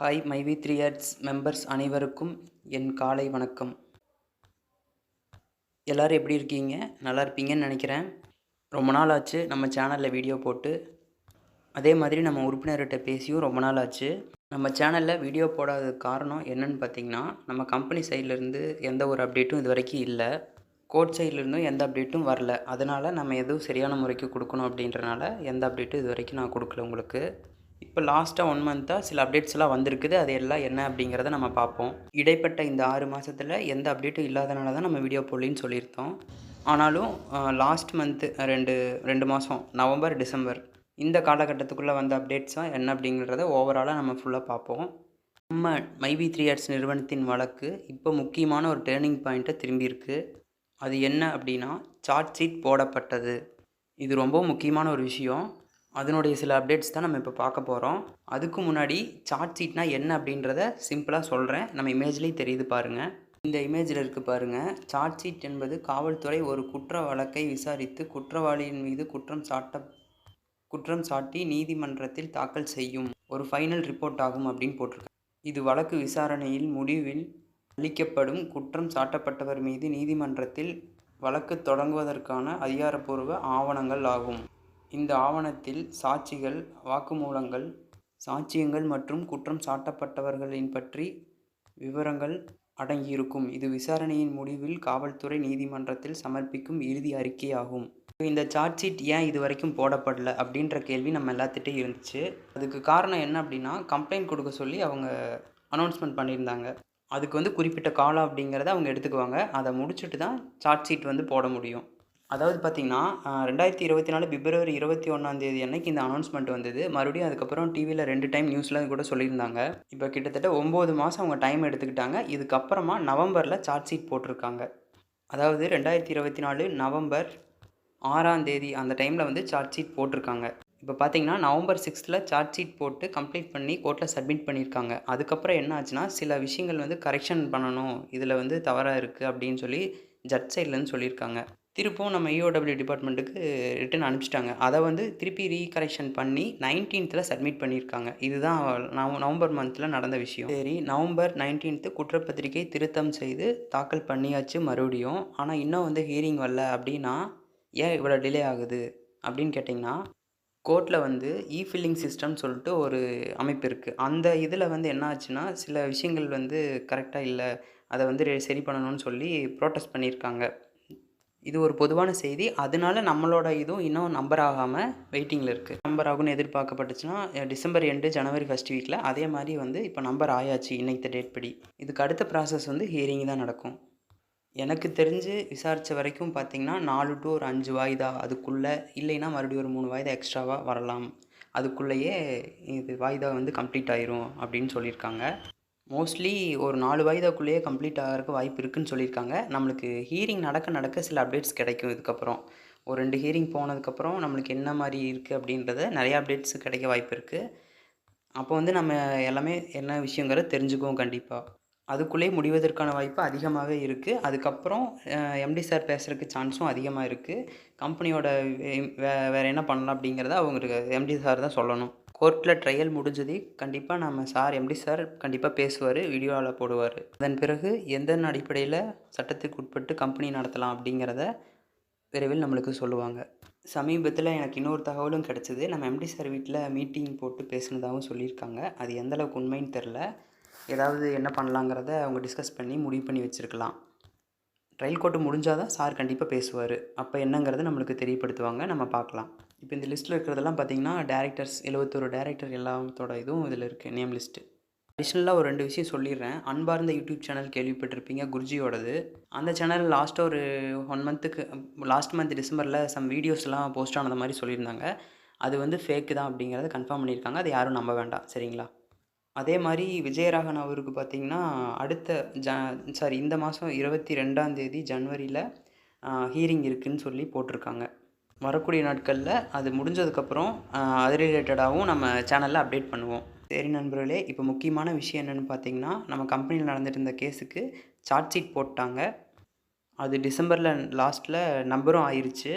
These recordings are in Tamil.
ஹாய் மைவி த்ரீ ஆர்ட்ஸ் மெம்பர்ஸ் அனைவருக்கும் என் காலை வணக்கம். எல்லோரும் எப்படி இருக்கீங்க? நல்லா இருப்பீங்கன்னு நினைக்கிறேன். ரொம்ப நாள் ஆச்சு நம்ம சேனலில் வீடியோ போட்டு. அதே மாதிரி நம்ம உறுப்பினர்கிட்ட பேசியும் ரொம்ப நாள் ஆச்சு. நம்ம சேனலில் வீடியோ போடாததுக்கு காரணம் என்னன்னு பார்த்தீங்கன்னா நம்ம கம்பெனி சைட்லேருந்து எந்த ஒரு அப்டேட்டும் இது வரைக்கும் இல்லை. கோட் சைட்லேருந்தும் எந்த அப்டேட்டும் வரல. அதனால் நம்ம எதுவும் சரியான முறைக்கு கொடுக்கணும் அப்படின்றனால எந்த அப்டேட்டும் இது வரைக்கும் நான் கொடுக்கல உங்களுக்கு. இப்போ லாஸ்ட்டாக ஒன் மந்த்தாக சில அப்டேட்ஸ் எல்லாம் வந்திருக்குது. அது எல்லாம் என்ன அப்படிங்கிறத நம்ம பார்ப்போம். இடைப்பட்ட இந்த ஆறு மாதத்தில் எந்த அப்டேட்டும் இல்லாதனால தான் நம்ம வீடியோ போடலின்னு சொல்லியிருந்தோம். ஆனாலும் லாஸ்ட் மந்த்து ரெண்டு ரெண்டு மாதம் நவம்பர் டிசம்பர் இந்த காலகட்டத்துக்குள்ளே வந்த அப்டேட்ஸாக என்ன அப்படிங்கிறத ஓவராலாக நம்ம ஃபுல்லாக பார்ப்போம். நம்ம மைவி த்ரீ ஆர்ட்ஸ் நிறுவனத்தின் வழக்கு இப்போ முக்கியமான ஒரு டேர்னிங் பாயிண்ட்டை திரும்பியிருக்கு. அது என்ன அப்படின்னா சார்ட் ஷீட் போடப்பட்டது. இது ரொம்ப முக்கியமான ஒரு விஷயம். அதனுடைய சில அப்டேட்ஸ் தான் நம்ம இப்போ பார்க்க போகிறோம் அதுக்கு முன்னாடி சார்ட் ஷீட்னா என்ன அப்படின்றத சிம்பிளாக சொல்கிறேன் நம்ம இமேஜ்லேயே தெரியுது பாருங்கள் இந்த இமேஜில் இருக்குது பாருங்கள் சார்ஜ் ஷீட் என்பது காவல்துறை ஒரு குற்ற வழக்கை விசாரித்து குற்றவாளியின் மீது குற்றம் சாட்ட குற்றம் சாட்டி நீதிமன்றத்தில் தாக்கல் செய்யும் ஒரு ஃபைனல் ரிப்போர்ட் ஆகும் அப்படின்னு போட்டிருக்காங்க இது வழக்கு விசாரணையில் முடிவில் அளிக்கப்படும் குற்றம் சாட்டப்பட்டவர் மீது நீதிமன்றத்தில் வழக்கு தொடங்குவதற்கான அதிகாரப்பூர்வ ஆவணங்கள் ஆகும். இந்த ஆவணத்தில் சாட்சிகள் வாக்குமூலங்கள் சாட்சியங்கள் மற்றும் குற்றம் சாட்டப்பட்டவர்களின் பற்றி விவரங்கள் அடங்கியிருக்கும். இது விசாரணையின் முடிவில் காவல்துறை நீதிமன்றத்தில் சமர்ப்பிக்கும் இறுதி அறிக்கையாகும். இந்த சார்ஜ் ஷீட் ஏன் இது வரைக்கும் போடப்படல அப்படின்ற கேள்வி நம்ம எல்லாத்திட்டே இருந்துச்சு. அதுக்கு காரணம் என்ன அப்படின்னா கம்ப்ளைண்ட் கொடுக்க சொல்லி அவங்க அனௌன்ஸ்மெண்ட் பண்ணியிருந்தாங்க. அதுக்கு வந்து குறிப்பிட்ட காலம் அப்படிங்கிறத அவங்க எடுத்துக்குவாங்க. அதை முடிச்சுட்டு தான் சார்ஜ் ஷீட் வந்து போட முடியும். அதாவது பார்த்திங்கன்னா ரெண்டாயிரத்தி இருபத்தி நாலு பிப்ரவரி இருபத்தி ஒன்றாந்தேதி அன்னைக்கு இந்த அனௌன்ஸ்மெண்ட் வந்தது. மறுபடியும் அதுக்கப்புறம் டிவியில் ரெண்டு டைம் நியூஸில் கூட சொல்லியிருந்தாங்க. இப்போ கிட்டத்தட்ட ஒம்பது மாதம் அவங்க டைம் எடுத்துக்கிட்டாங்க. இதுக்கப்புறமா நவம்பரில் சார்ஜ் ஷீட் போட்டிருக்காங்க. அதாவது ரெண்டாயிரத்தி இருபத்தி நாலு நவம்பர் ஆறாம் தேதி அந்த டைமில் வந்து சார்ஜ் ஷீட் போட்டிருக்காங்க. இப்போ பார்த்தீங்கன்னா நவம்பர் சிக்ஸ்த்தில் சார்ஜ் ஷீட் போட்டு கம்ப்ளீட் பண்ணி கோர்ட்டில் சப்மிட் பண்ணியிருக்காங்க. அதுக்கப்புறம் என்ன ஆச்சுன்னா சில விஷயங்கள் வந்து கரெக்ஷன் பண்ணணும். இதில் வந்து தவறாக இருக்குது அப்படின்னு சொல்லி ஜட் சைட்லேருந்து சொல்லியிருக்காங்க. திருப்பும் நம்ம இஓடபிள்யூ டிபார்ட்மெண்ட்டுக்கு ரிட்டன் அனுப்பிச்சிட்டாங்க. அதை வந்து திருப்பி ரீகரெக்ஷன் பண்ணி நைன்டீன்த்தில் சப்மிட் பண்ணியிருக்காங்க. இதுதான் நவ நவம்பர் மந்தில் நடந்த விஷயம். சரி நவம்பர் நைன்டீன்த்து குற்றப்பத்திரிகை திருத்தம் செய்து தாக்கல் பண்ணியாச்சு மறுபடியும். ஆனால் இன்னும் வந்து ஹியரிங் வரல அப்படின்னா ஏன் இவ்வளோ டிலே ஆகுது அப்படின்னு கேட்டிங்கன்னா கோர்ட்டில் வந்து இ ஃபில்லிங் சிஸ்டம்னு சொல்லிட்டு ஒரு அமைப்பு இருக்குது அந்த இதில் வந்து என்ன ஆச்சுன்னா சில விஷயங்கள் வந்து கரெக்டாக இல்லை. அதை வந்து சரி பண்ணணும்னு சொல்லி ப்ரோட்டஸ்ட் பண்ணியிருக்காங்க. இது ஒரு பொதுவான செய்தி. அதனால நம்மளோட இதுவும் இன்னும் நம்பர் ஆகாமல் வெயிட்டிங்கில் இருக்குது நம்பர் ஆகும்னு எதிர்பார்க்கப்பட்டுச்சுன்னா டிசம்பர் எண்டு ஜனவரி ஃபஸ்ட் வீக்கில் அதே மாதிரி வந்து இப்போ நம்பர் ஆயாச்சு இன்னைக்கு டேட் படி. இதுக்கு அடுத்த ப்ராசஸ் வந்து ஹியரிங் தான் நடக்கும். எனக்கு தெரிஞ்சு விசாரித்த வரைக்கும் பார்த்திங்கன்னா நாலு டு ஒரு அஞ்சு வாய்தா அதுக்குள்ளே இல்லைன்னா மறுபடியும் ஒரு மூணு வாய்தா எக்ஸ்ட்ராவாக வரலாம். அதுக்குள்ளேயே இது வாய்தா வந்து கம்ப்ளீட் ஆயிரும் அப்படின்னு சொல்லியிருக்காங்க. மோஸ்ட்லி ஒரு நாலு வாய்தாக்குள்ளேயே கம்ப்ளீட் ஆகிறதுக்கு வாய்ப்பு இருக்குதுன்னு சொல்லியிருக்காங்க. நம்மளுக்கு ஹீரிங் நடக்க நடக்க சில அப்டேட்ஸ் கிடைக்கும் இதுக்கப்புறம். ஒரு ரெண்டு ஹீரிங் போனதுக்கப்புறம் நம்மளுக்கு என்ன மாதிரி இருக்குது அப்படின்றத நிறையா அப்டேட்ஸ் கிடைக்க வாய்ப்பு இருக்குது அப்போ வந்து நம்ம எல்லாமே என்ன விஷயங்கிறத தெரிஞ்சுக்குவோம் கண்டிப்பாக அதுக்குள்ளேயே முடிவதற்கான வாய்ப்பு அதிகமாகவே இருக்குது அதுக்கப்புறம் எம்டி சார் பேசுகிறதுக்கு சான்ஸும் அதிகமாக இருக்குது கம்பெனியோட வே வேறு என்ன பண்ணலாம் அப்படிங்கிறத அவங்களுக்கு எம்டி சார் தான் சொல்லணும். கோர்ட்டில் ட்ரையல் முடிஞ்சது கண்டிப்பாக நம்ம சார் எம்டி சார் கண்டிப்பாக பேசுவார் வீடியோவில் போடுவார். அதன் பிறகு எந்தெந்த அடிப்படையில் சட்டத்துக்கு உட்பட்டு கம்பெனி நடத்தலாம் அப்படிங்கிறத விரைவில் நம்மளுக்கு சொல்லுவாங்க. சமீபத்தில் எனக்கு இன்னொரு தகவலும் கிடச்சிது. நம்ம எம்டி சார் வீட்டில் மீட்டிங் போட்டு பேசுனதாகவும் சொல்லியிருக்காங்க. அது எந்தளவுக்கு உண்மைன்னு தெரில ஏதாவது என்ன பண்ணலாங்கிறத அவங்க டிஸ்கஸ் பண்ணி முடிவு பண்ணி வச்சுருக்கலாம். ட்ரையல் கோர்ட்டு முடிஞ்சால் தான் சார் கண்டிப்பாக பேசுவார். அப்போ என்னங்கிறத நம்மளுக்கு தெரியப்படுத்துவாங்க. நம்ம பார்க்கலாம். இப்போ இந்த லிஸ்ட்டில் இருக்கிறதெல்லாம் பார்த்தீங்கன்னா டேரக்டர்ஸ் எழுபத்தொரு டேரக்டர் எல்லாத்தோட இதுவும் இதில் இருக்குது நேம் லிஸ்ட்டு அடிஷ்னலாக ஒரு ரெண்டு விஷயம் சொல்லிடுறேன். அன்பார்ந்த யூடியூப் சேனல் கேள்விப்பட்டிருப்பீங்க குருஜியோடது. அந்த சேனல் லாஸ்ட்டாக ஒரு ஒன் மந்த்துக்கு லாஸ்ட் மந்த் டிசம்பரில் சம் வீடியோஸ்லாம் போஸ்ட் ஆனது மாதிரி சொல்லியிருந்தாங்க. அது வந்து ஃபேக்கு தான் அப்படிங்கிறத கன்ஃபார்ம் பண்ணியிருக்காங்க. அது யாரும் நம்ப வேண்டாம். சரிங்களா? அதே மாதிரி விஜயராகன் அவருக்கு பார்த்திங்கன்னா அடுத்த ஜ சாரி இந்த மாதம் இருபத்தி ரெண்டாந்தேதி ஜனவரியில் ஹீரிங் இருக்குதுன்னு சொல்லி போட்டிருக்காங்க. வரக்கூடிய நாட்களில் அது முடிஞ்சதுக்கப்புறம் அது ரிலேட்டடாகவும் நம்ம சேனலில் அப்டேட் பண்ணுவோம். சரி நண்பர்களே இப்போ முக்கியமான விஷயம் என்னென்னு பார்த்தீங்கன்னா நம்ம கம்பெனியில் நடந்துட்டு இருந்த கேஸுக்கு சார்ட் ஷீட் போட்டாங்க. அது டிசம்பரில் லாஸ்ட்டில் நம்பரும் ஆயிடுச்சு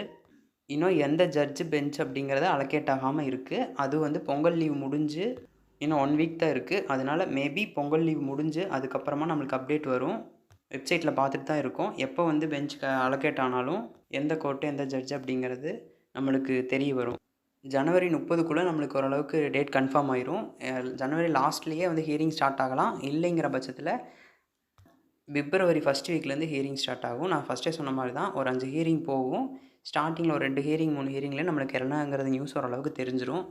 இன்னும் எந்த ஜட்ஜு பெஞ்ச் அப்படிங்கிறத அலக்கேட் ஆகாமல் இருக்குது அது வந்து பொங்கல் லீவ் முடிஞ்சு இன்னும் ஒன் வீக் தான் இருக்குது அதனால் மேபி பொங்கல் லீவ் முடிஞ்சு அதுக்கப்புறமா நம்மளுக்கு அப்டேட் வரும். வெப்சைட்டில் பார்த்துட்டு தான் இருக்கோம். எப்போ வந்து பெஞ்சுக்கு அலோகேட் ஆனாலும் எந்த கோர்ட்டு எந்த ஜட்ஜ் அப்படிங்கிறது நம்மளுக்கு தெரிய வரும். ஜனவரி முப்பதுக்குள்ளே நம்மளுக்கு ஓரளவுக்கு டேட் கன்ஃபார்ம் ஆயிரும். ஜனவரி லாஸ்ட்லேயே வந்து ஹியரிங் ஸ்டார்ட் ஆகலாம். இல்லைங்கிற பட்சத்தில் பிப்ரவரி ஃபஸ்ட் வீக்லேருந்து ஹியரிங் ஸ்டார்ட் ஆகும். நான் ஃபஸ்ட்டே சொன்ன மாதிரி தான் ஒரு அஞ்சு ஹியரிங் போகும். ஸ்டார்டிங்கில் ஒரு ரெண்டு ஹியரிங் மூணு ஹியரிங்கில் நம்மளுக்கு என்னங்கிறது நியூஸ் ஓரளவுக்கு தெரிஞ்சிடும்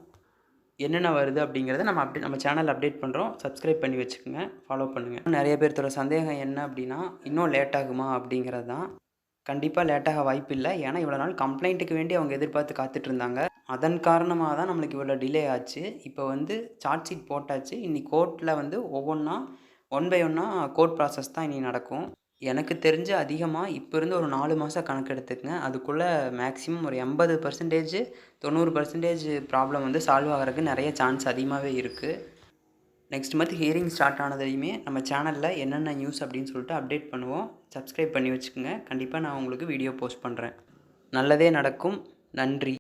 என்னென்ன வருது அப்படிங்கிறத நம்ம அப்டேட் நம்ம சேனல் அப்டேட் பண்ணுறோம் சப்ஸ்கிரைப் பண்ணி வச்சுக்கோங்க. ஃபாலோ பண்ணுங்கள் நிறைய பேர்த்தோட சந்தேகம் என்ன அப்படின்னா இன்னும் லேட் ஆகுமா அப்படிங்கிறது தான். கண்டிப்பாக லேட்டாக வாய்ப்பு இல்லை ஏன்னா இவ்வளோ நாள் கம்ப்ளைண்ட்டுக்கு வேண்டி அவங்க எதிர்பார்த்து காத்துட்டு இருந்தாங்க அதன் காரணமாக தான் நம்மளுக்கு இவ்வளோ டிலே ஆச்சு. இப்போ வந்து சார்ஜ் ஷீட் போட்டாச்சு. இன்னி கோர்ட்டில் வந்து ஒவ்வொன்றா ஒன் பை ஒன்னா கோர்ட் ப்ராசஸ் தான் இனி நடக்கும். எனக்கு தெரிஞ்சு அதிகமாக இப்போ இருந்து ஒரு நாலு மாதம் கணக்கு எடுத்துக்கங்க. அதுக்குள்ளே மேக்ஸிமம் ஒரு எண்பது பர்சன்டேஜ் தொண்ணூறு பர்சன்டேஜ் ப்ராப்ளம் வந்து சால்வ் ஆகிறதுக்கு நிறைய சான்ஸ் அதிகமாகவே இருக்குது நெக்ஸ்ட் மந்த் ஹியரிங் ஸ்டார்ட் ஆனதையுமே நம்ம சேனலில் என்னென்ன நியூஸ் அப்படின்னு சொல்லிட்டு அப்டேட் பண்ணுவோம். சப்ஸ்கிரைப் பண்ணி வச்சுக்கோங்க. கண்டிப்பாக நான் உங்களுக்கு வீடியோ போஸ்ட் பண்ணுறேன் நல்லதே நடக்கும். நன்றி.